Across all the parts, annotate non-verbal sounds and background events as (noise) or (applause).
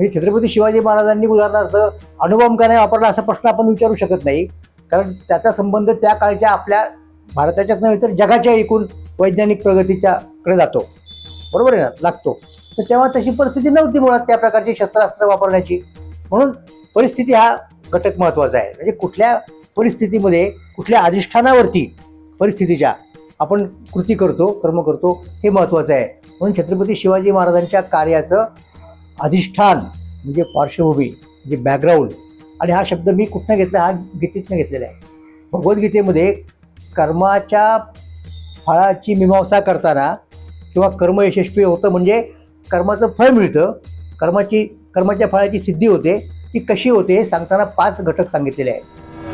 म्हणजे छत्रपती शिवाजी महाराजांनी उदाहरणार्थ अणुबॉम्ब का नाही वापरला असा प्रश्न आपण विचारू शकत नाही. कारण त्याचा संबंध त्या काळच्या आपल्या भारताच्याच नव्हे तर जगाच्या एकूण वैज्ञानिक प्रगतीच्याकडे जातो. बरोबर आहे ना? लागतो. तर तेव्हा तशी परिस्थिती नव्हती मुळात त्या प्रकारची शस्त्रास्त्र वापरण्याची. म्हणून परिस्थिती हा घटक महत्त्वाचा आहे. म्हणजे कुठल्या परिस्थितीमध्ये कुठल्या अधिष्ठानावरती परिस्थितीच्या आपण कृती करतो कर्म करतो हे महत्त्वाचं आहे. म्हणून छत्रपती शिवाजी महाराजांच्या कार्याचं अधिष्ठान म्हणजे पार्श्वभूमी म्हणजे बॅकग्राऊंड आणि हा शब्द मी कुठनं घेतला? हा गीतेतनं घेतलेला आहे. भगवद्गीतेमध्ये कर्माच्या फळाची मीमांसा करताना किंवा कर्म यशस्वी होतं म्हणजे कर्माचं फळ मिळतं. कर्माची कर्माच्या फळाची सिद्धी होते. ती कशी होते हे सांगताना पाच घटक सांगितलेले आहेत.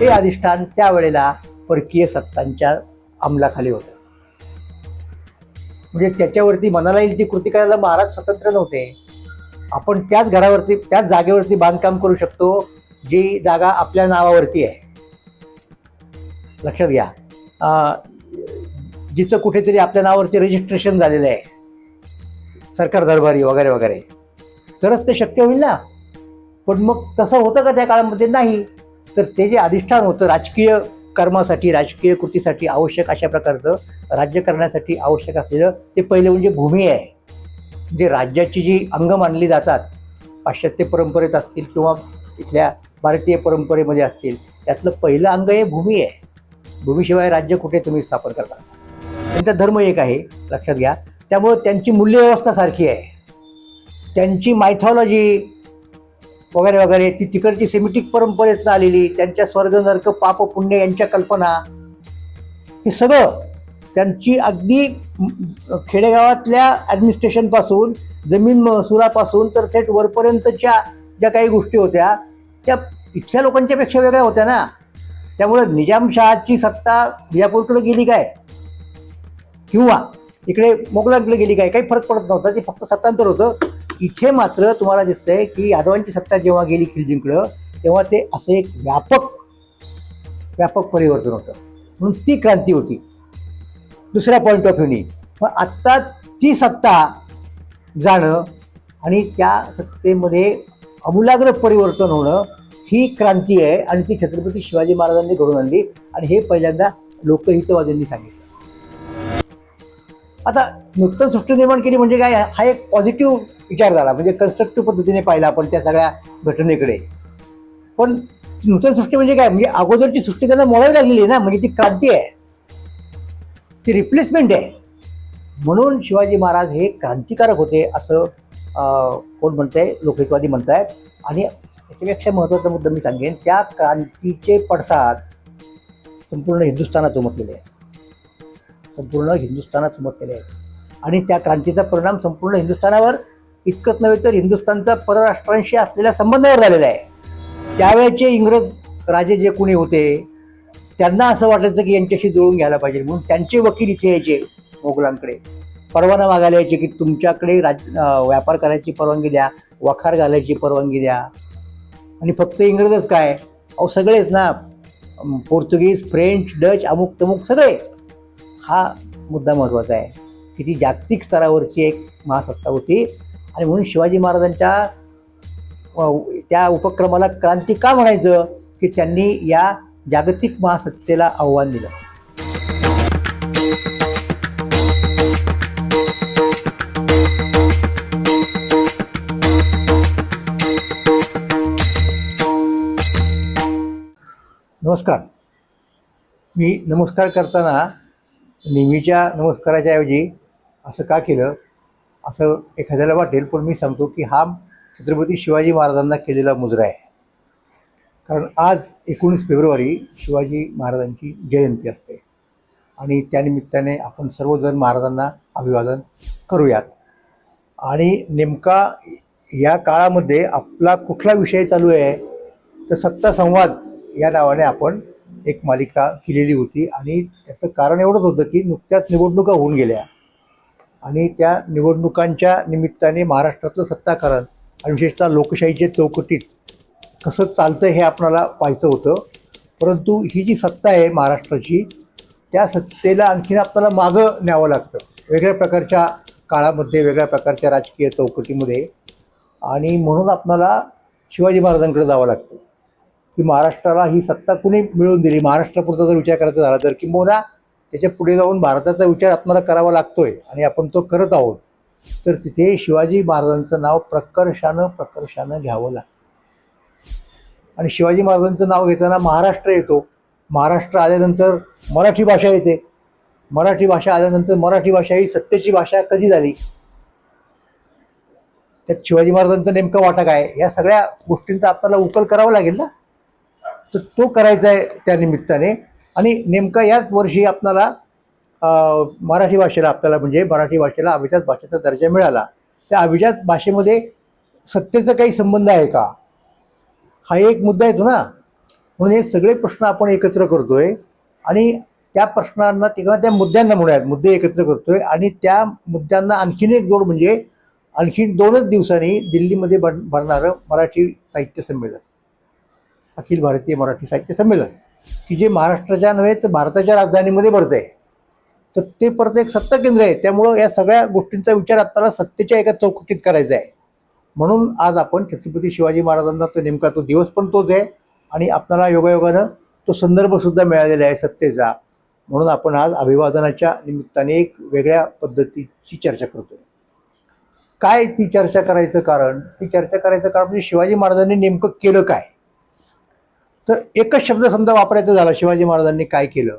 ते अधिष्ठान त्यावेळेला परकीय सत्तांच्या अंमलाखाली होतं. म्हणजे त्याच्यावरती मनाला येईल ती कृती करायला महाराज स्वतंत्र नव्हते. आपण त्याच घरावरती त्याच जागेवरती बांधकाम करू शकतो जी जागा आपल्या नावावरती आहे. लक्षात घ्या. जिचं कुठेतरी आपल्या नावावरती रजिस्ट्रेशन झालेलं आहे. सरकार दरबारी वगैरे वगैरे. तरच ते शक्य होईल ना? पण मग तसं होतं का त्या काळामध्ये? नाही. तर ते जे अधिष्ठान होतं राजकीय कर्मासाठी राजकीय कृतीसाठी आवश्यक अशा प्रकारचं राज्य करण्यासाठी आवश्यक असलेलं ते पहिले म्हणजे भूमी आहे. जे राज्याची जी अंग मानली जातात पाश्चात्य परंपरेत असतील किंवा इथल्या भारतीय परंपरेमध्ये असतील त्यातलं पहिलं अंग हे भूमी आहे. भूमीशिवाय राज्य कुठे तुम्ही स्थापन करता त्यांचा धर्म एक आहे लक्षात घ्या. त्यामुळं त्यांची मूल्यव्यवस्था सारखी आहे. त्यांची मायथॉलॉजी वगैरे वगैरे ती तिकडची सेमिटिक परंपरेतनं आलेली त्यांच्या स्वर्ग नर्क पाप पुण्य यांच्या कल्पना हे सगळं त्यांची अगदी खेडेगावातल्या ॲडमिनिस्ट्रेशनपासून जमीन महसुलापासून तर थेट वरपर्यंतच्या ज्या काही गोष्टी होत्या त्या इथल्या लोकांच्यापेक्षा वेगळ्या होत्या ना. त्यामुळं निजामशहाची सत्ता विजापूरकडे गेली काय? किंवा इकडे मोगलांकडे गेली काय? काही फरक पडत नव्हता. ते फक्त सत्तांतर होतं. इथे मात्र तुम्हाला दिसतंय की यादवांची सत्ता जेव्हा गेली खिलजींकडं तेव्हा ते असं एक व्यापक व्यापक परिवर्तन होतं. म्हणून ती क्रांती होती. दुसऱ्या पॉईंट ऑफ व्ह्यूनी पण आत्ता ती सत्ता जाणं आणि त्या सत्तेमध्ये अमूलाग्र परिवर्तन होणं ही क्रांती आहे आणि ती छत्रपती शिवाजी महाराजांनी घडून आणली आणि हे पहिल्यांदा लोकहितवाद्यांनी सांगितलं. आता नूतन सृष्टी निर्माण केली म्हणजे काय हा एक पॉझिटिव्ह विचार झाला. म्हणजे कन्स्ट्रक्टिव्ह पद्धतीने पाहिला आपण त्या सगळ्या घटनेकडे. पण नूतन सृष्टी म्हणजे काय म्हणजे अगोदरची सृष्टी त्यांना मोडावी लागलेली आहे ना म्हणजे ती क्रांती आहे. ती रिप्लेसमेंट आहे. म्हणून शिवाजी महाराज हे क्रांतिकारक होते असं कोण कोण आहे लोकहितवादी आहेत आणि त्याच्यापेक्षा महत्त्वाचा मुद्दा मी सांगेन त्या क्रांतीचे पडसाद संपूर्ण हिंदुस्थानात उमटलेले आहेत. संपूर्ण हिंदुस्थानात उमटलेले आहेत. आणि त्या क्रांतीचा परिणाम संपूर्ण हिंदुस्थानावर इतकंच नव्हे तर हिंदुस्थानचा परराष्ट्रांशी असलेल्या संबंधावर झालेला आहे. त्यावेळेचे इंग्रज राजे जे कोणी होते त्यांना असं वाटायचं की यांच्याशी जुळून घ्यायला पाहिजे. म्हणून त्यांचे वकील इथे यायचे मोगलांकडे. परवाना मागायला यायचे की तुमच्याकडे राज व्यापार करायची परवानगी द्या वखार घालायची परवानगी द्या. आणि फक्त इंग्रजच काय? अहो सगळेच ना. पोर्तुगीज फ्रेंच डच अमुक तमुक सगळे. हा मुद्दा महत्त्वाचा आहे. की ती जागतिक स्तरावरची एक महासत्ता होती. आणि म्हणून शिवाजी महाराजांच्या त्या उपक्रमाला क्रांती का म्हणायचं? की त्यांनी या जागतिक महासत्तेला आव्हान दिलं. नमस्कार. मी नमस्कार करताना नेहमीच्या नमस्काराच्या ऐवजी असं का केलं? असं एखाद्याला वाटेल पण मी सांगतो की हा छत्रपती शिवाजी महाराजांना केलेला मुजरा आहे. कारण आज एकोणीस फेब्रुवारी शिवाजी महाराजांची जयंती असते. आणि त्यानिमित्ताने आपण सर्वजण महाराजांना अभिवादन करूयात. आणि नेमका या काळामध्ये आपला कुठला विषय चालू आहे तर सत्ता संवाद या नावाने आपण एक मालिका केलेली होती. आणि त्याचं कारण एवढंच होतं की नुकत्याच निवडणुका होऊन गेल्या. आणि त्या निवडणुकांच्या निमित्ताने महाराष्ट्रातलं सत्ताकारण आणि विशेषतः लोकशाहीच्या चौकटीत कसं चालतं हे आपणाला पाहायचं होतं. परंतु ही जी सत्ता आहे महाराष्ट्राची त्या सत्तेला आणखीन आपल्याला मागं न्यावं लागतं. वेगळ्या प्रकारच्या काळामध्ये वेगळ्या प्रकारच्या राजकीय चौकटीमध्ये. आणि म्हणून आपणाला शिवाजी महाराजांकडे जावं लागतं. की महाराष्ट्राला ही सत्ता कुणी मिळवून दिली? महाराष्ट्रापुरता जर विचार करायचा झाला तर? किंबहुना त्याच्या पुढे जाऊन भारताचा विचार आपल्याला करावा लागतोय आणि आपण तो करत आहोत. तर तिथे शिवाजी महाराजांचं नाव प्रकर्षानं प्रकर्षानं घ्यावं लागतं. आणि शिवाजी महाराजांचं नाव घेताना महाराष्ट्र येतो. महाराष्ट्र आल्यानंतर मराठी भाषा येते. मराठी भाषा आल्यानंतर मराठी भाषा ही सत्तेची भाषा कधी झाली? त्यात शिवाजी महाराजांचा नेमका वाटा काय या सगळ्या गोष्टींचा आपल्याला उकल करावा लागेल ना? तर तो करायचा आहे त्या निमित्ताने. आणि नेमका याच वर्षी आपल्याला मराठी भाषेला आपल्याला म्हणजे मराठी भाषेला अभिजात भाषेचा दर्जा मिळाला. त्या अभिजात भाषेमध्ये सत्तेचा काही संबंध आहे का? हा एक मुद्दा येतो ना. म्हणून हे सगळे प्रश्न आपण एकत्र करतोय आणि त्या प्रश्नांना किंवा त्या मुद्द्यांना म्हणूयात मुद्दे एकत्र करतोय आणि त्या मुद्द्यांना आणखीन एक जोड म्हणजे आणखीन दोनच दिवसांनी दिल्लीमध्ये बन भरणारं मराठी साहित्य संमेलन. अखिल भारतीय मराठी साहित्य संमेलन. की जे महाराष्ट्राच्या नव्हे तर भारताच्या राजधानीमध्ये भरत आहे तर ते परत एक सत्ता केंद्र आहे. त्यामुळं या सगळ्या गोष्टींचा विचार आपल्याला सत्तेच्या एका चौकटीत करायचा आहे. म्हणून आज आपण छत्रपती शिवाजी महाराजांना तो नेमका तो दिवस पण तोच आहे. आणि आपल्याला योगायोगानं तो संदर्भसुद्धा मिळालेला आहे सत्तेचा. म्हणून आपण आज अभिवादनाच्या निमित्ताने एक वेगळ्या पद्धतीची चर्चा करतोय. काय ती चर्चा करायचं कारण? ती चर्चा करायचं कारण म्हणजे शिवाजी महाराजांनी नेमकं केलं काय? तर एकच शब्द समजा वापरायचा झाला शिवाजी महाराजांनी काय केलं?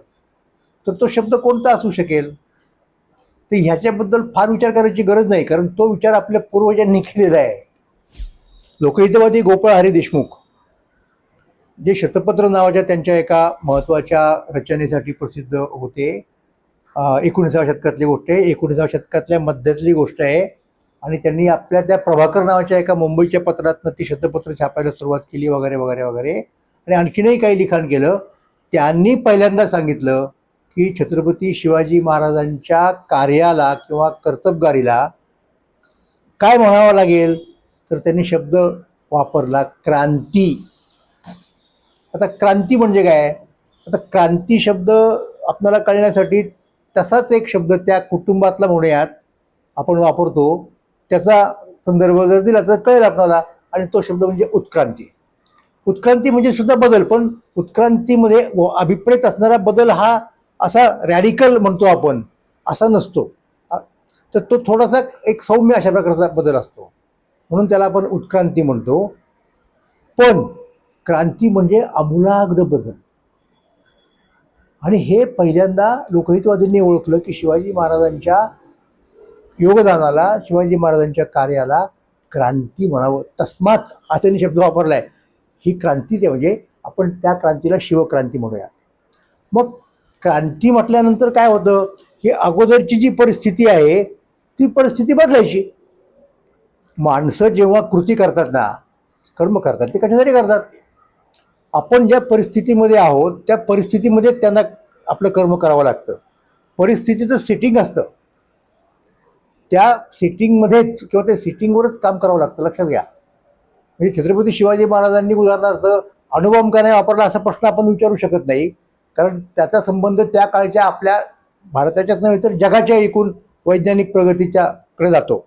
तर तो शब्द कोणता असू शकेल? तर ह्याच्याबद्दल फार विचार करायची गरज नाही कारण तो विचार आपल्या पूर्वजांनी केलेला आहे. लोकहितवादी गोपाळ हरी देशमुख जे शतपत्र नावाच्या त्यांच्या एका महत्त्वाच्या रचनेसाठी प्रसिद्ध होते. एकोणीसाव्या शतकातली गोष्ट आहे. एकोणीसाव्या शतकातल्या मध्यातली गोष्ट आहे. आणि त्यांनी आपल्या त्या प्रभाकर नावाच्या एका मुंबईच्या पत्रातनं ती शतपत्र छापायला सुरुवात केली वगैरे वगैरे वगैरे. आणि आणखीनही काही लिखाण केलं. त्यांनी पहिल्यांदा सांगितलं की छत्रपती शिवाजी महाराजांच्या कार्याला किंवा कर्तबगारीला काय म्हणावं लागेल? तर त्यांनी शब्द वापरला क्रांती. आता क्रांती म्हणजे काय? आता क्रांती शब्द आपल्याला कळण्यासाठी तसाच एक शब्द त्या कुटुंबातला म्हणूयात आपण वापरतो. त्याचा संदर्भ जर दिला तर कळेल आपल्याला. आणि तो शब्द म्हणजे उत्क्रांती. उत्क्रांती म्हणजे सुद्धा बदल पण उत्क्रांतीमध्ये व- अभिप्रेत असणारा बदल हा असा रॅडिकल म्हणतो आपण. असा नसतो. तर तो थोडासा एक सौम्य अशा प्रकारचा बदल असतो. म्हणून त्याला आपण उत्क्रांती म्हणतो. पण क्रांती म्हणजे आमूलाग्र बदल. आणि हे पहिल्यांदा लोकहितवादींनी ओळखलं की शिवाजी महाराजांच्या योगदानाला शिवाजी महाराजांच्या कार्याला क्रांती म्हणावं. तस्मात हा त्यांनी शब्द वापरला आहे ही क्रांतीच आहे म्हणजे आपण त्या क्रांतीला शिवक्रांती म्हणूयात. मग क्रांती म्हटल्यानंतर काय होतं? ही अगोदरची जी परिस्थिती आहे ती परिस्थिती बदलायची. माणसं जेव्हा कृती करतात ना कर्म करतात ते कशासाठी करतात. आपण ज्या परिस्थितीमध्ये आहोत त्या परिस्थितीमध्ये त्यांना आपलं कर्म करावं लागतं. परिस्थितीचं सिटिंग असतं. त्या सिटिंगमध्येच किंवा त्या सिटिंगवरच काम करावं लागतं लक्षात घ्या. म्हणजे छत्रपती शिवाजी महाराजांनी उदाहरणार्थ अनुभव का नाही वापरला असा प्रश्न आपण विचारू शकत नाही. कारण त्याचा संबंध त्या काळच्या आपल्या भारताच्याच नव्हे तर जगाच्या एकूण वैज्ञानिक प्रगतीच्याकडे जातो.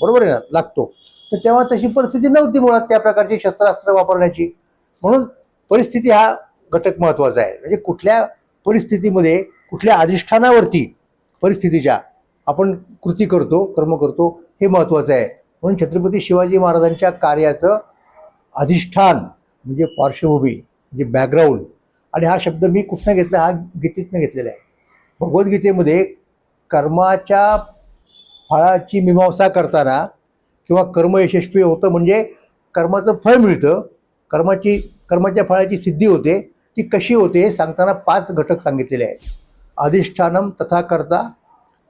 बरोबर आहे ना? लागतो. तर तेव्हा तशी परिस्थिती नव्हती मुळात त्या प्रकारची शस्त्रास्त्र वापरण्याची. म्हणून परिस्थिती हा घटक महत्त्वाचा आहे. म्हणजे कुठल्या परिस्थितीमध्ये कुठल्या अधिष्ठानावरती परिस्थितीच्या आपण कृती करतो कर्म करतो हे महत्त्वाचं आहे. म्हणून छत्रपती शिवाजी महाराजांच्या कार्याचं अधिष्ठान म्हणजे पार्श्वभूमी म्हणजे बॅकग्राऊंड आणि हा शब्द मी कुठनं घेतला हा गीतेतनं घेतलेला आहे. भगवद्गीतेमध्ये कर्माच्या फळाची मीमांसा करताना किंवा कर्म यशस्वी होतं म्हणजे कर्माचं फळ मिळतं. कर्माची कर्माच्या फळाची सिद्धी होते. ती कशी होते हे सांगताना पाच घटक सांगितलेले आहेत. अधिष्ठानम तथा करता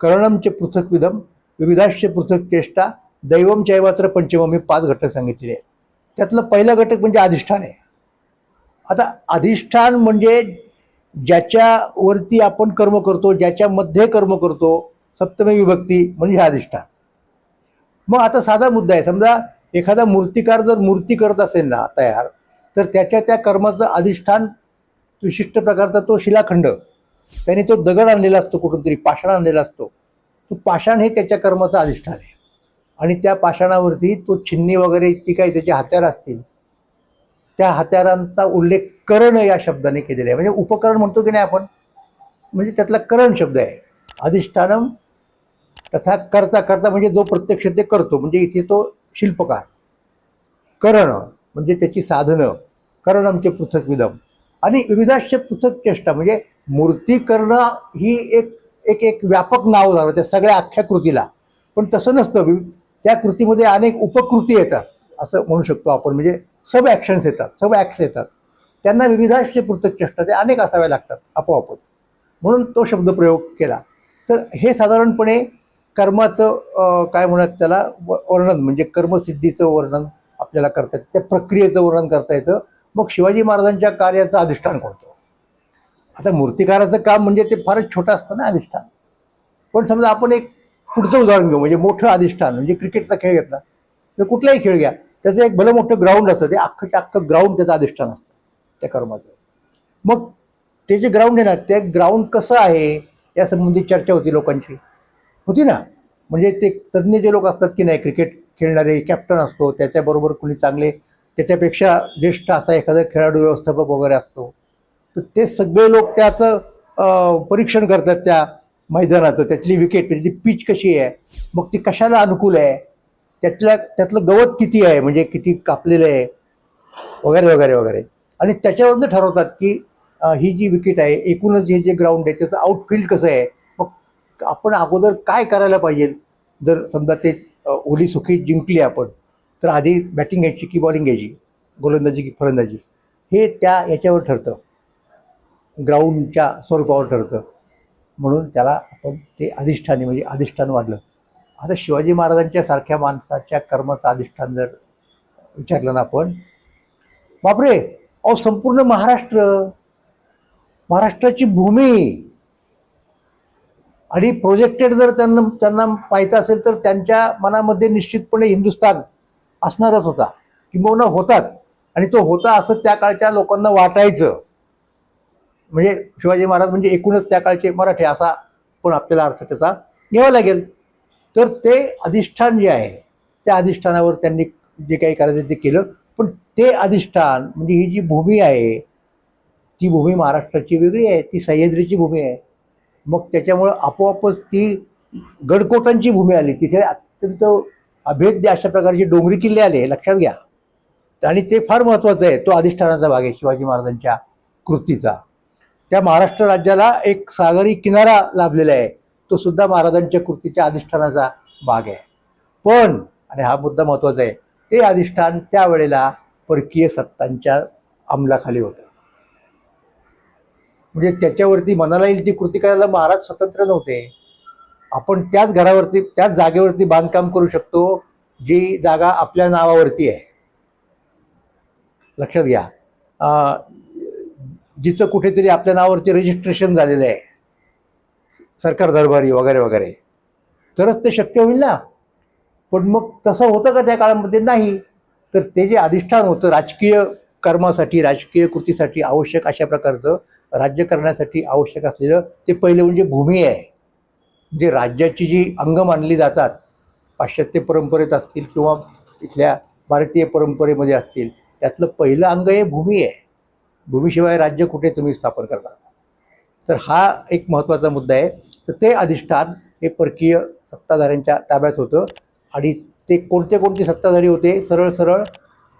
कर्णमचे पृथक विधम विविधाश्च पृथक चेष्टा दैवम चैवात्र पंचमम हे पाच घटक सांगितलेले आहेत. त्यातलं पहिला घटक म्हणजे अधिष्ठान आहे. आता अधिष्ठान म्हणजे ज्याच्यावरती आपण कर्म करतो ज्याच्यामध्ये कर्म करतो सप्तमी विभक्ती म्हणजे हे अधिष्ठान. मग आता साधा मुद्दा आहे. समजा एखादा मूर्तिकार जर मूर्ती करत असेल ना तयार तर त्याच्या त्या कर्माचं अधिष्ठान विशिष्ट प्रकारचा तो शिलाखंड त्याने तो दगड आणलेला असतो कुठून तरी पाषाण आणलेला असतो. तो पाषाण हे त्याच्या कर्माचं अधिष्ठान आहे. आणि त्या पाषाणावरती तो छिन्नी वगैरे जी काही त्याचे हत्यार असतील त्या हत्यारांचा उल्लेख करण या शब्दाने केलेला आहे. म्हणजे उपकरण म्हणतो की नाही आपण? म्हणजे त्यातला करण शब्द आहे. अधिष्ठानम तथा करता करता म्हणजे जो प्रत्यक्ष ते करतो म्हणजे इथे तो शिल्पकार. करणं म्हणजे त्याची साधनं करणमचे पृथक विदम. आणि विविधाश्च पृथक चेष्टा म्हणजे मूर्ती करणं ही एक एक एक व्यापक नाव झालं त्या सगळ्या अख्ख्या कृतीला. पण तसं नसतं त्या कृतीमध्ये अनेक उपकृती येतात असं म्हणू शकतो आपण. म्हणजे सब ॲक्शन्स येतात सब ॲक्ट्स येतात. त्यांना विविधाश्च पृथक चेष्टा ते अनेक असाव्या लागतात आपोआपच. म्हणून तो शब्दप्रयोग केला. तर हे साधारणपणे कर्माचं काय म्हणत त्याला व- वर्णन म्हणजे कर्मसिद्धीचं वर्णन आपल्याला करता येतं. त्या प्रक्रियेचं वर्णन करता येतं. मग शिवाजी महाराजांच्या कार्याचं अधिष्ठान कोणतं? आता मूर्तिकाराचं काम म्हणजे ते फारच छोटं असतं ना अधिष्ठान. पण समजा आपण एक पुढचं उदाहरण घेऊ म्हणजे मोठं अधिष्ठान म्हणजे क्रिकेटचा खेळ घेतला तर कुठलाही खेळ घ्या त्याचं एक भलं मोठं ग्राउंड असतं ते अख्खंच्या अख्खं ग्राउंड त्याचं अधिष्ठान असतं त्या कर्माचं. मग ते जे ग्राउंड आहे ना ते ग्राउंड कसं आहे यासंबंधी चर्चा होती लोकांची. होती ना. म्हणजे ते तज्ज्ञ जे लोक असतात की नाही क्रिकेट खेळणारे कॅप्टन असतो त्याच्याबरोबर कुणी चांगले त्याच्यापेक्षा ज्येष्ठ असा एखादा खेळाडू व्यवस्थापक वगैरे असतो. तर ते सगळे लोक त्याचं परीक्षण करतात त्या मैदानाचं. त्यातली विकेट त्याची पिच कशी आहे? मग ती कशाला अनुकूल आहे? त्यातल्या त्यातलं गवत किती आहे? म्हणजे किती कापलेलं आहे? वगैरे वगैरे वगैरे. आणि त्याच्यावरनं ठरवतात की ही जी विकेट आहे एकूणच हे जे ग्राउंड आहे त्याचं आउटफील्ड कसं आहे? आपण अगोदर काय करायला पाहिजे? जर समजा ते ओली सुखी जिंकली आपण तर आधी बॅटिंग घ्यायची की बॉलिंग घ्यायची? गोलंदाजी की फलंदाजी? हे त्या याच्यावर ठरतं. ग्राउंडच्या स्वरूपावर ठरतं. म्हणून त्याला आपण ते अधिष्ठाने म्हणजे अधिष्ठान वाढलं. आता शिवाजी महाराजांच्या सारख्या माणसाच्या कर्माचं अधिष्ठान जर विचारलं ना आपण बापरे! अहो संपूर्ण महाराष्ट्र! महाराष्ट्राची भूमी! आणि प्रोजेक्टेड जर त्यांना त्यांना पाहायचं असेल तर त्यांच्या मनामध्ये निश्चितपणे हिंदुस्थान असणारच होता. किंबहुना होताच. आणि तो होता असं त्या काळच्या लोकांना वाटायचं. म्हणजे शिवाजी महाराज म्हणजे एकूणच त्या काळचे मराठी असा पण आपल्याला अर्थ त्याचा घ्यावा लागेल. तर ते अधिष्ठान जे आहे त्या अधिष्ठानावर त्यांनी जे काही करायचं ते केलं. पण ते अधिष्ठान म्हणजे ही जी भूमी आहे ती भूमी महाराष्ट्राची वेगळी आहे ती सह्याद्रीची भूमी आहे. मग त्याच्यामुळं आपोआपच ती गडकोटांची भूमी आली. तिथे अत्यंत अभेद्य अशा प्रकारचे डोंगरी किल्ले आले लक्षात घ्या. आणि ते फार महत्त्वाचं आहे. तो अधिष्ठानाचा भाग आहे शिवाजी महाराजांच्या कृतीचा. त्या महाराष्ट्र राज्याला एक सागरी किनारा लाभलेला आहे. तो सुद्धा महाराजांच्या कृतीच्या अधिष्ठानाचा भाग आहे. पण आणि हा मुद्दा महत्त्वाचा आहे ते अधिष्ठान त्यावेळेला परकीय सत्तांच्या अंमलाखाली होतं. म्हणजे त्याच्यावरती मनाला येईल ती कृती करायला महाराज स्वतंत्र नव्हते. आपण त्याच घरावरती त्याच जागेवरती बांधकाम करू शकतो जी जागा आपल्या नावावरती आहे. लक्षात घ्या. जिचं कुठेतरी आपल्या नावावरती रजिस्ट्रेशन झालेलं आहे. सरकार दरबारी वगैरे वगैरे. तरच ते शक्य होईल ना? पण मग तसं होतं का त्या काळामध्ये? नाही. तर ते जे अधिष्ठान होतं राजकीय कर्मासाठी राजकीय कृतीसाठी आवश्यक अशा प्रकारचं राज्य करण्यासाठी आवश्यक असलेलं ते पहिलं म्हणजे भूमी आहे. जे राज्याची जी अंग मानली जातात पाश्चात्य परंपरेत असतील किंवा इथल्या भारतीय परंपरेमध्ये असतील त्यातलं पहिलं अंग हे भूमी आहे. भूमीशिवाय राज्य कुठे तुम्ही स्थापन करणार? तर हा एक महत्त्वाचा मुद्दा आहे. तर ते अधिष्ठान हे परकीय सत्ताधाऱ्यांच्या ताब्यात होतं आणि ते कोणते कोणते सत्ताधारी होते सरळ सरळ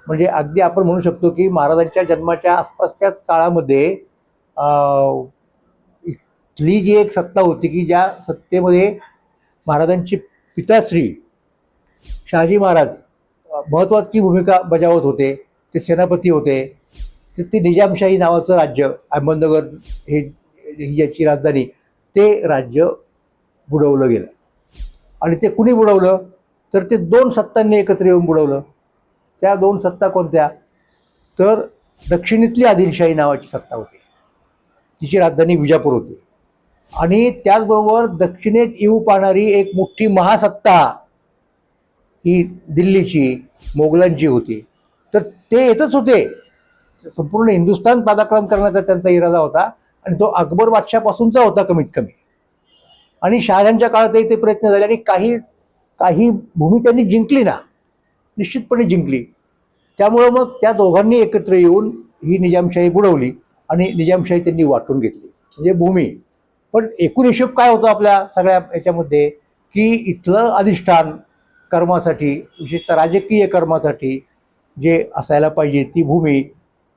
म्हणजे अगदी आपण म्हणू शकतो की महाराजांच्या जन्माच्या आसपासच्याच काळामध्ये इथली जी एक सत्ता होती की ज्या सत्तेमध्ये महाराजांची पिताश्री शहाजी महाराज महत्त्वाची भूमिका बजावत होते ते सेनापती होते तर ते निजामशाही नावाचं राज्य अहमदनगर हे ही याची राजधानी ते राज्य बुडवलं गेलं. आणि ते कुणी बुडवलं? तर ते दोन सत्तांनी एकत्र येऊन बुडवलं. त्या दोन सत्ता कोणत्या? तर दक्षिणेतली आदिलशाही नावाची सत्ता होती. तिची राजधानी विजापूर होती. आणि त्याचबरोबर दक्षिणेत येऊ पाहणारी एक मोठी महासत्ता ही दिल्लीची मोगलांची होती. तर ते येतच होते. संपूर्ण हिंदुस्थान पादाक्रम करण्याचा त्यांचा इरादा होता आणि तो अकबर बादशापासूनचा होता कमीत कमी आणि शहाजहानच्या काळातही ते प्रयत्न झाले आणि काही काही भूमी त्यांनी जिंकली ना निश्चितपणे जिंकली. त्यामुळं मग त्या दोघांनी एकत्र येऊन ही निजामशाही बुडवली. आणि निजामशाही त्यांनी वाटून घेतली. म्हणजे भूमी. पण एकूण हिशोब काय होतो आपल्या सगळ्या याच्यामध्ये? की इथलं अधिष्ठान कर्मासाठी विशेषतः राजकीय कर्मासाठी जे असायला पाहिजे ती भूमी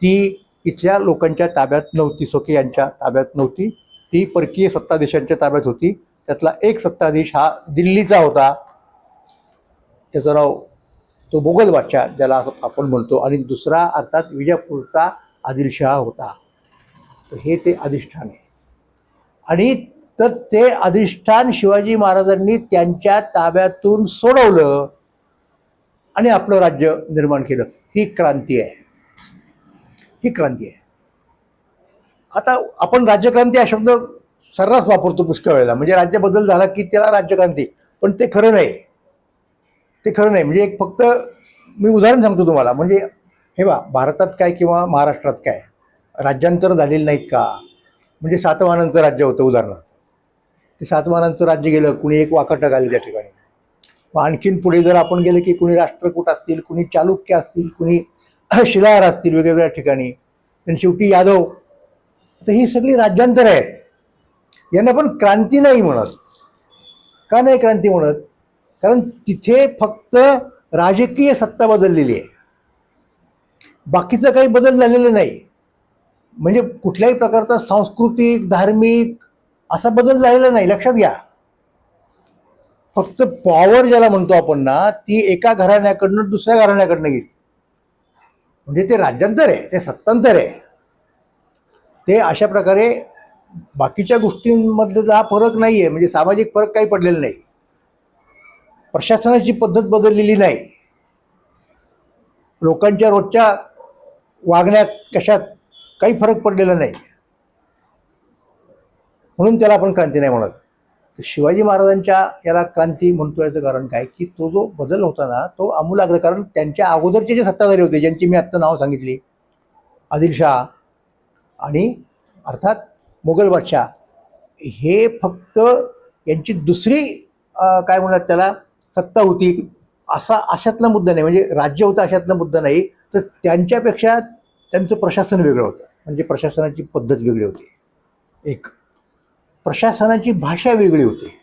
ती इथल्या लोकांच्या ताब्यात नव्हती. स्वकीय यांच्या ताब्यात नव्हती. ती परकीय सत्ताधीशांच्या ताब्यात होती. त्यातला एक सत्ताधीश हा दिल्लीचा होता. त्याचं नाव तो मोगल बादशाह ज्याला असं आपण म्हणतो. आणि दुसरा अर्थात विजापूरचा आदिलशहा होता. तर हे ते अधिष्ठान आहे. आणि तर ते अधिष्ठान शिवाजी महाराजांनी त्यांच्या ताब्यातून सोडवलं आणि आपलं राज्य निर्माण केलं. ही क्रांती आहे. ही क्रांती आहे. आता आपण राज्यक्रांती हा शब्द सर्रास वापरतो पुष्कळ वेळेला म्हणजे राज्य बदल झाला की त्याला राज्यक्रांती. पण ते खरं नाही. ते खरं नाही. म्हणजे एक फक्त मी उदाहरण सांगतो तुम्हाला. म्हणजे हे बा भारतात काय किंवा महाराष्ट्रात काय? राज्यांतर झालेली नाहीत का? म्हणजे सातवाहनांचं राज्य होतं उदाहरणार्थ. ते सातवाहनांचं राज्य गेलं कुणी एक वाकाटक आले त्या ठिकाणी. मग आणखीन पुढे जर आपण गेलं की कुणी राष्ट्रकूट असतील कुणी चालुक्य असतील कुणी (clears throat) शिलाहार असतील वेगवेगळ्या ठिकाणी आणि शेवटी यादव. तर ही सगळी राज्यांतर आहेत. यांना पण क्रांती नाही म्हणत. का नाही क्रांती म्हणत? कारण तिथे फक्त राजकीय सत्ता बदललेली आहे. बाकीचं काही बदल झालेलं नाही. म्हणजे कुठल्याही प्रकारचा सांस्कृतिक धार्मिक असा बदल झालेला नाही. लक्षात घ्या. फक्त पॉवर ज्याला म्हणतो आपण ना ती एका घराण्याकडनं दुसऱ्या घराण्याकडनं गेली. म्हणजे ते राज्यांतर आहे ते सत्तांतर आहे. ते अशा प्रकारे बाकीच्या गोष्टींमध्ये हा फरक नाही आहे म्हणजे सामाजिक फरक काही पडलेला नाही. प्रशासनाची पद्धत बदललेली नाही. लोकांच्या रोजच्या वागण्यात कशात काही फरक पडलेला नाही. म्हणून त्याला आपण क्रांती नाही म्हणत. तर शिवाजी महाराजांच्या याला क्रांती म्हणतो याचं कारण काय? की तो जो बदल होता ना तो आमूलाग्र कारण त्यांच्या अगोदरचे जे सत्ताधारी होते ज्यांची मी आत्ता नाव सांगितली आदिलशाह आणि अर्थात मोगल बादशाह हे फक्त यांची दुसरी काय म्हणतात त्याला सत्ता होती. असा अशातला मुद्दा नाही. म्हणजे राज्य होतं अशातला मुद्दा नाही. तर त्यांच्यापेक्षा त्यांचं प्रशासन वेगळं होतं. म्हणजे प्रशासनाची पद्धत वेगळी होती. एक प्रशासनाची भाषा वेगळी होती.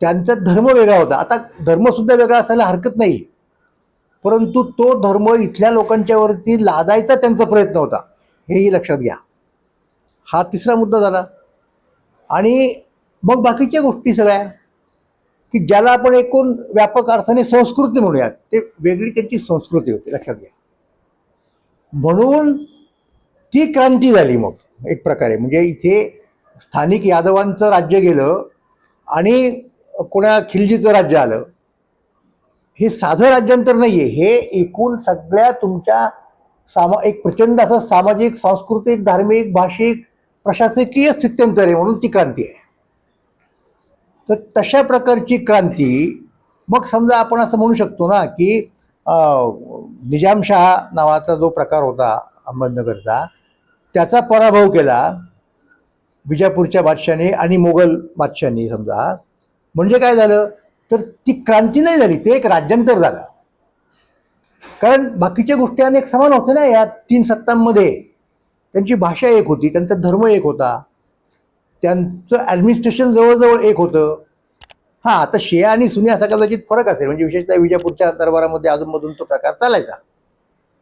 त्यांचा धर्म वेगळा होता. आता धर्मसुद्धा वेगळा असायला हरकत नाही. परंतु तो धर्म इथल्या लोकांच्यावरती लादायचा त्यांचा प्रयत्न होता. हेही लक्षात घ्या. हा तिसरा मुद्दा झाला. आणि मग बाकीच्या गोष्टी सगळ्या की ज्याला आपण एकूण व्यापक अर्थाने संस्कृती म्हणूयात ते वेगळी त्यांची संस्कृती होती. लक्षात घ्या. म्हणून ती क्रांती झाली मग एक प्रकारे. म्हणजे इथे स्थानिक यादवांचं राज्य गेलं आणि कोणा खिलजीचं राज्य आलं. हे साधं राज्यांतर नाही आहे हे एकूण सगळ्या तुमच्या सामा एक प्रचंड असं सामाजिक सांस्कृतिक धार्मिक भाषिक प्रशासकीय स्थित्यंतर आहे म्हणून ती क्रांती आहे. तर तशा प्रकारची क्रांती मग समजा आपण असं म्हणू शकतो ना की निजामशहा नावाचा जो प्रकार होता अहमदनगरचा त्याचा पराभव केला विजापूरच्या बादशाने आणि मोगल बादशाने समजा. म्हणजे काय झालं? तर ती क्रांती नाही झाली ते एक राज्यांतर झालं. कारण बाकीच्या गोष्टी अनेक समान होत्या ना या तीन सत्तांमध्ये. त्यांची भाषा एक होती त्यांचा धर्म एक होता. त्यांचं ॲडमिनिस्ट्रेशन जवळजवळ एक होतं. हां आता शिया आणि सुनी असा कदाचित फरक असेल. म्हणजे विशेषतः विजापूरच्या दरबारामध्ये अजूनमधून तो प्रकार चालायचा.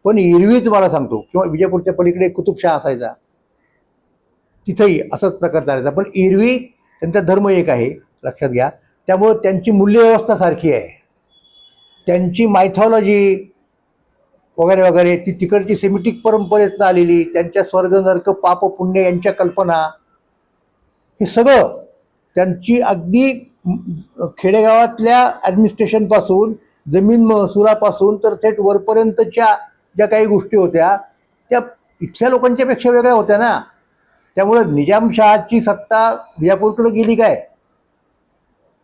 पण एरवी तुम्हाला सांगतो किंवा विजापूरच्या पलीकडे कुतुबशाह असायचा. तिथंही असाच प्रकार चालायचा. पण एरवी त्यांचा धर्म एक आहे लक्षात घ्या. त्यामुळं त्यांची मूल्यव्यवस्था सारखी आहे. त्यांची मायथॉलॉजी वगैरे वगैरे ती तिकडची सेमिटिक परंपरेतनं आलेली त्यांच्या स्वर्ग नर्क पाप पुण्य यांच्या कल्पना हे सगळं त्यांची अगदी खेडेगावातल्या ॲडमिनिस्ट्रेशनपासून जमीन महसुलापासून तर थेट वरपर्यंतच्या ज्या काही गोष्टी होत्या त्या इथल्या लोकांच्यापेक्षा वेगळ्या होत्या ना. त्यामुळं निजामशहाची सत्ता विजापूरकडे गेली काय?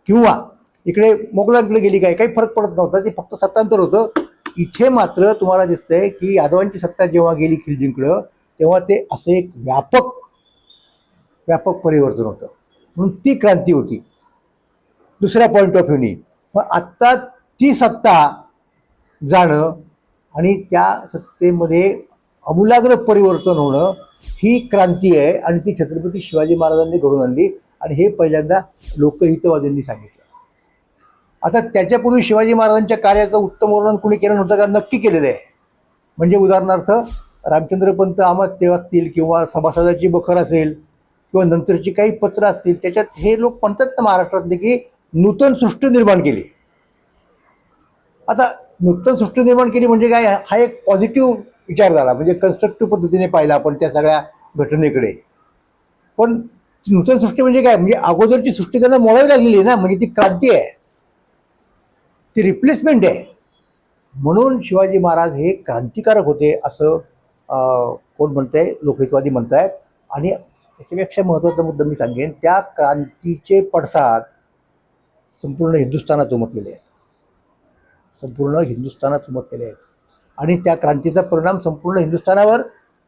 किंवा इकडे मोगलांकडे गेली काय? काही फरक पडत नव्हता. ते फक्त सत्तांतर होतं. इथे मात्र तुम्हाला दिसतंय की यादवांची सत्ता जेव्हा गेली खिलजींकडं तेव्हा ते असं एक व्यापक व्यापक परिवर्तन होतं. म्हणून ती क्रांती होती. दुसऱ्या पॉईंट ऑफ व्ह्यूनी मग आत्ता ती सत्ता जाणं आणि त्या सत्तेमध्ये अमूलाग्र परिवर्तन होणं ही क्रांती आहे आणि ती छत्रपती शिवाजी महाराजांनी घडून आणली आणि हे पहिल्यांदा लोकहितवाद्यांनी सांगितलं. आता त्याच्यापूर्वी शिवाजी महाराजांच्या कार्याचं उत्तम वर्णन कुणी केलं नव्हतं का नक्की केलेलं आहे. म्हणजे उदाहरणार्थ रामचंद्रपंत अमात्य असतील किंवा सभासदाची बखर असेल किंवा नंतरची काही पत्रं असतील त्याच्यात हे लोक म्हणतात ना महाराष्ट्रातले की नूतन सृष्टी निर्माण केली. आता नूतन सृष्टी निर्माण केली म्हणजे काय? हा एक पॉझिटिव्ह विचार झाला. म्हणजे कन्स्ट्रक्टिव्ह पद्धतीने पाहिला आपण त्या सगळ्या घटनेकडे. पण नूतन सृष्टी म्हणजे काय? म्हणजे अगोदरची सृष्टी त्यांना मोडावी लागलेली आहे ना? म्हणजे ती क्रांती आहे. ती रिप्लेसमेंट आहे. म्हणून शिवाजी महाराज हे क्रांतिकारक होते असं कोण म्हणत आहे लोकहितवादी आहेत आणि त्याच्यापेक्षा महत्त्वाचा मुद्दा मी सांगेन त्या क्रांतीचे पडसाद संपूर्ण हिंदुस्थानात उमटलेले आहेत. संपूर्ण हिंदुस्थानात उमटलेले आहेत. आणि त्या क्रांतीचा परिणाम संपूर्ण हिंदुस्थानावर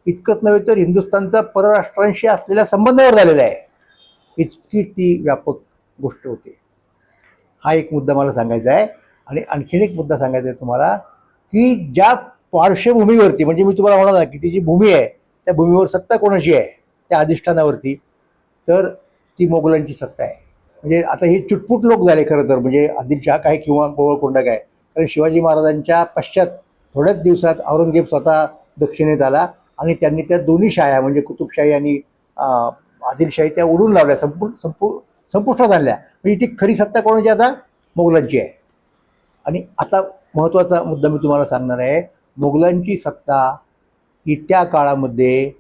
इतकंच नव्हे तर हिंदुस्थानचा परराष्ट्रांशी असलेल्या संबंधावर झालेला आहे. इतकी ती व्यापक गोष्ट होती. हा एक मुद्दा मला सांगायचा आहे. आणि आणखीन एक मुद्दा सांगायचा आहे तुम्हाला की ज्या पार्श्वभूमीवरती म्हणजे मी तुम्हाला म्हणाला की ती जी भूमी आहे त्या भूमीवर सत्ता कोणाची आहे? त्या अधिष्ठानावरती. तर ती मोगलांची सत्ता आहे. म्हणजे आता हे चुटपुट लोक झाले खरं तर म्हणजे आदिलशाह काय किंवा गोवळकोंडा काय. कारण शिवाजी महाराजांच्या पश्चात थोड्याच दिवसात औरंगजेब स्वतः दक्षिणेत आला आणि त्यांनी त्या दोन्ही शाया म्हणजे कुतुबशाही आणि आदिलशाही त्या उडून लावल्या संपू संपू संपुष्टात आणल्या. म्हणजे ती खरी सत्ता कोणाची आता? मोगलांची आहे. आणि आता महत्त्वाचा मुद्दा मी तुम्हाला सांगणार आहे. मोगलांची सत्ता ही त्या काळामध्ये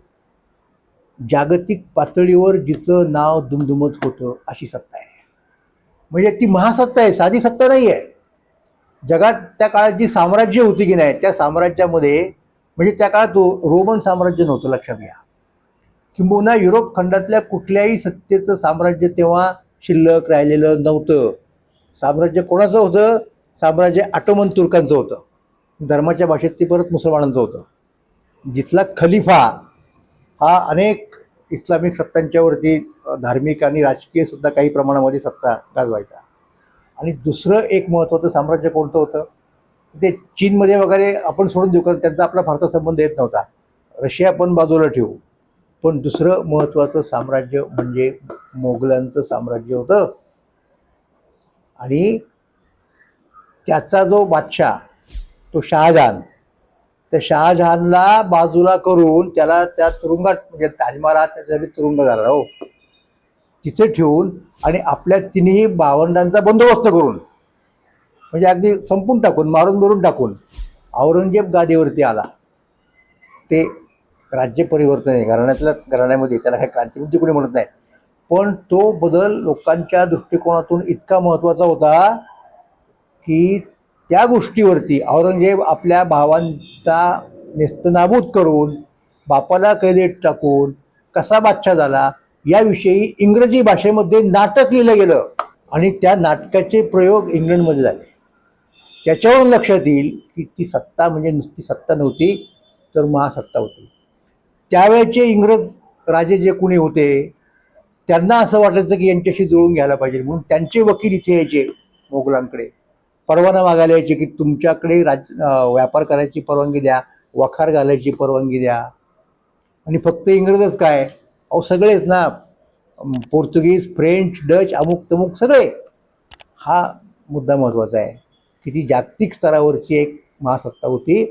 जागतिक पातळीवर जिचं नाव दुमदुमत होतं अशी सत्ता आहे. म्हणजे ती महासत्ता आहे साधी सत्ता नाही आहे जगात त्या काळात जी साम्राज्य होती की नाही त्या साम्राज्यामध्ये म्हणजे त्या काळात रो- रोमन साम्राज्य नव्हतं लक्षात घ्या. किंबहुना युरोप खंडातल्या कुठल्याही सत्तेचं साम्राज्य तेव्हा शिल्लक राहिलेलं नव्हतं. साम्राज्य कोणाचं होतं? साम्राज्य आटोमन तुर्कांचं होतं. धर्माच्या भाषेत ते परत मुसलमानांचं होतं. जिथला खलिफा हा अनेक इस्लामिक सत्तांच्यावरती धार्मिक आणि राजकीय सुद्धा काही प्रमाणामध्ये सत्ता गाजवायचा. आणि दुसरं एक महत्त्वाचं साम्राज्य कोणतं होतं? ते चीनमध्ये वगैरे आपण सोडून देऊ कारण त्यांचा आपला भारतात संबंध येत नव्हता. रशिया पण बाजूला ठेवू. पण दुसरं महत्त्वाचं साम्राज्य म्हणजे मोगलांचं साम्राज्य होतं. आणि त्याचा जो बादशाह तो शहाजहान त्या शहाजहानला बाजूला करून त्याला त्या तुरुंगात म्हणजे ताजमहाल हा त्याच्यासाठी तुरुंग झाला हो. तिथे ठेवून आणि आपल्या तिन्ही भावंडांचा बंदोबस्त करून म्हणजे अगदी संपून टाकून मारून मारून टाकून औरंगजेब गादीवरती आला. ते राज्य परिवर्तन आहे घराण्यातल्या घराण्यामध्ये त्याला काही क्रांतिबुद्धी कोणी म्हणत नाही. पण तो बदल लोकांच्या दृष्टिकोनातून इतका महत्त्वाचा होता की त्या गोष्टीवरती औरंगजेब आपल्या भावांचा नेस्तनाबूत करून बापाला कैदेत टाकून कसा बादशाह झाला याविषयी इंग्रजी भाषेमध्ये नाटक लिहिलं गेलं आणि त्या नाटकाचे प्रयोग इंग्लंडमध्ये झाले. त्याच्यावरून लक्षात येईल की ती सत्ता म्हणजे नुसती सत्ता नव्हती तर महासत्ता होती. त्यावेळेचे इंग्रज राजे जे कोणी होते त्यांना असं वाटायचं की यांच्याशी जुळून घ्यायला पाहिजे म्हणून त्यांचे वकील इथे यायचे मोगलांकडे. परवाना मागायला यायची की तुमच्याकडे राज व्यापार करायची परवानगी द्या वखार घालायची परवानगी द्या. आणि फक्त इंग्रजच काय? अहो सगळेच ना. पोर्तुगीज फ्रेंच डच अमुक तमुक सगळे. हा मुद्दा महत्त्वाचा आहे. की ती जागतिक स्तरावरची एक महासत्ता होती.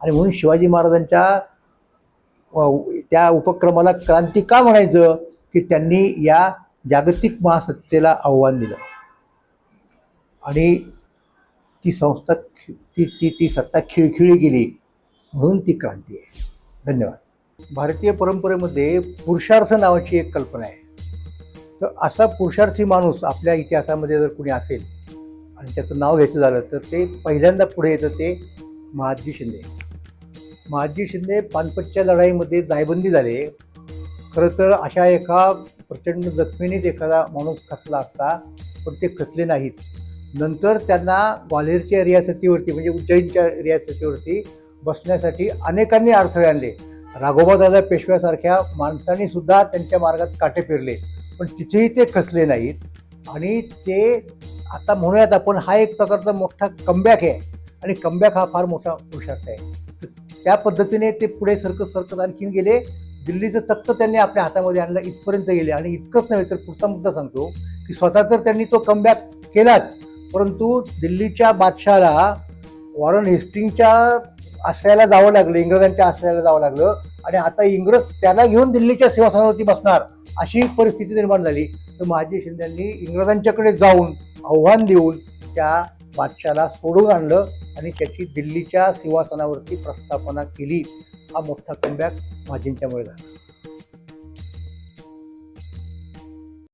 आणि म्हणून शिवाजी महाराजांच्या त्या उपक्रमाला क्रांती का म्हणायचं? की त्यांनी या जागतिक महासत्तेला आव्हान दिलं. आणि ती संस्था खि- ती ती ती सत्ता खिळखिळी गेली म्हणून ती क्रांती आहे. धन्यवाद. भारतीय परंपरेमध्ये पुरुषार्थ नावाची एक कल्पना आहे. तर असा पुरुषार्थी माणूस आपल्या इतिहासामध्ये जर कुणी असेल आणि त्याचं नाव घ्यायचं झालं तर ते पहिल्यांदा पुढे येतं ते महाजी शिंदे. महाजी शिंदे पानपतच्या लढाईमध्ये जायबंदी झाले. खरं तर अशा एका प्रचंड जखमीनेच एखादा माणूस खचला असता पण ते खचले नाहीत. नंतर त्यांना ग्वाल्हेरच्या रियासतीवरती म्हणजे उज्जैनच्या रियासतीवरती बसण्यासाठी अनेकांनी अडथळे आणले. राघोबादादा पेशव्यासारख्या माणसांनी सुद्धा त्यांच्या मार्गात काटे फिरले पण तिथेही ते खचले नाहीत. आणि ते आता म्हणूयात आपण हा एक प्रकारचा मोठा कमबॅक आहे. आणि कमबॅक हा फार मोठा पुरुषार्थ आहे. तर त्या पद्धतीने ते पुढे सरकत सरकत आणखीन गेले. दिल्लीचं तख्त त्यांनी आपल्या हातामध्ये आणलं इथपर्यंत गेले. आणि इतकंच नव्हे तर पुढचा मुद्दा सांगतो की स्वतः तर त्यांनी तो कमबॅक केलाच. परंतु दिल्लीच्या बादशाला वॉरन हेस्टिंगच्या आश्रयाला जावं लागलं इंग्रजांच्या आश्रयाला जावं लागलं. आणि आता इंग्रज त्याला घेऊन दिल्लीच्या सिंहासनावरती बसणार अशी परिस्थिती निर्माण झाली. तर महाजी शिंद्यांनी इंग्रजांच्याकडे जाऊन आव्हान देऊन त्या बादशाला सोडून आणलं आणि त्याची दिल्लीच्या सिंहासनावरती प्रस्थापना केली. हा मोठा कमबॅक महाजींच्यामुळे झाला.